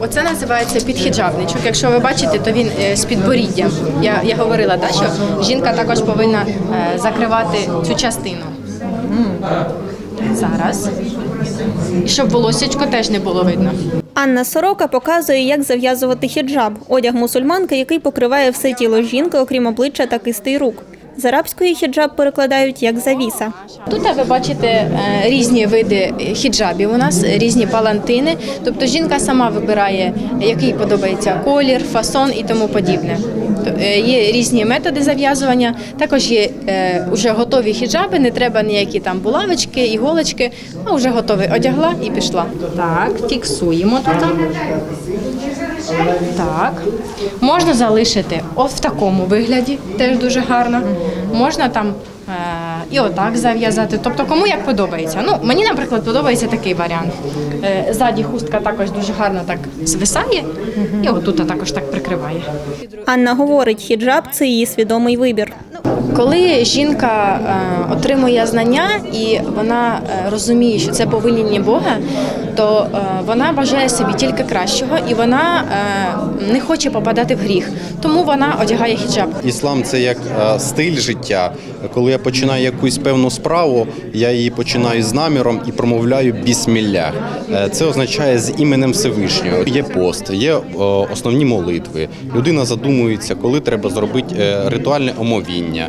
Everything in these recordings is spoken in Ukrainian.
Оце називається підхіджабничок. Якщо ви бачите, то він е, з підборіддям. Я, я говорила, да, що жінка також повинна е, закривати цю частину. Зараз. І щоб волосечко теж не було видно. Анна Сорока показує, як зав'язувати хіджаб – одяг мусульманки, який покриває все тіло жінки, окрім обличчя та кистей рук. З арабської хіджаб перекладають як завіса. Тут ви бачите е, різні види хіджабів. У нас різні палантини. Тобто жінка сама вибирає, який подобається колір, фасон і тому подібне. Е, Є різні методи зав'язування. Також є е, вже готові хіджаби, не треба ніякі там булавочки, іголочки, а вже готові. Одягла і пішла. Так, фіксуємо тут. Так. Можна залишити ось в такому вигляді, теж дуже гарно. Можна там е, і отак зав'язати. Тобто, кому як подобається. Ну, мені, наприклад, подобається такий варіант. Е, ззаді хустка також дуже гарно так звисає, і отут також так прикриває. Анна говорить, хіджаб – це її свідомий вибір. Коли жінка е, отримує знання і вона е, розуміє, що це повеління Бога, то е, вона бажає собі тільки кращого і вона не хоче попадати в гріх. Тому вона одягає хіджаб. Іслам це як е, стиль життя. Коли я починаю якусь певну справу, я її починаю з наміром і промовляю бісміллях. Е, Це означає з іменем Всевишнього. Є пост, є е, основні молитви. Людина задумується, коли треба зробити ритуальне омовіння.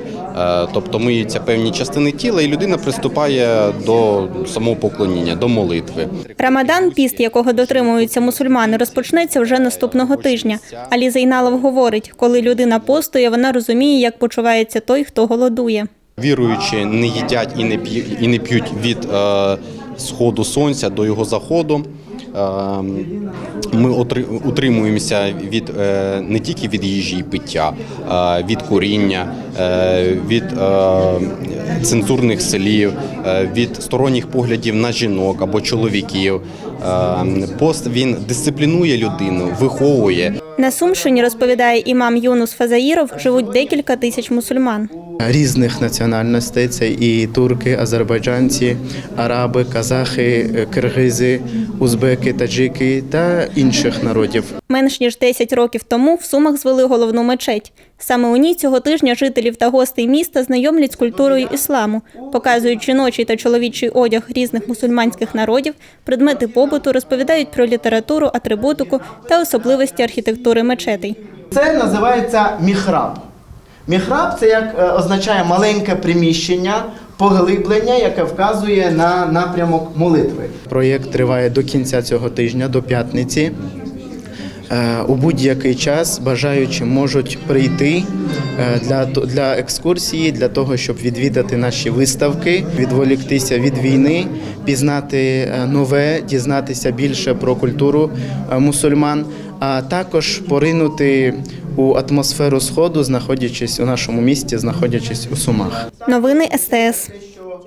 Тобто миються певні частини тіла, і людина приступає до самопоклоніння, до молитви. Рамадан, піст, якого дотримуються мусульмани, розпочнеться вже наступного тижня. Алі Зайналов говорить, коли людина постує, вона розуміє, як почувається той, хто голодує. Віруючі не їдять і не п'ють і не п'ють від е, сходу сонця до його заходу. Е, ми утримуємося від е, не тільки від їжі і пиття, е, від куріння, е, від цензурних слів, від сторонніх поглядів на жінок або чоловіків. Е, пост він дисциплінує людину, виховує. На Сумщині, розповідає імам Юнус Фазаїров, живуть декілька тисяч мусульман. Різних національностей. Це і турки, азербайджанці, араби, казахи, е, киргизи, узбеки, таджики та інших народів. Менш ніж 10 років тому в Сумах звели головну мечеть. Саме у ній цього тижня жителів та гостей міста знайомлять з культурою ісламу, показують жіночий та чоловічий одяг різних мусульманських народів, предмети побуту, розповідають про літературу, атрибутику та особливості архітектури мечетей. Це називається міхраб. Міхраб це як е, означає маленьке приміщення, поглиблення, яке вказує на напрямок молитви. Проєкт триває до кінця цього тижня, до п'ятниці. Е, У будь-який час бажаючі можуть прийти е, для, для екскурсії, для того, щоб відвідати наші виставки, відволіктися від війни, пізнати нове, дізнатися більше про культуру мусульман, а також поринути у атмосферу сходу, знаходячись у нашому місті, знаходячись у Сумах. Новини СТС.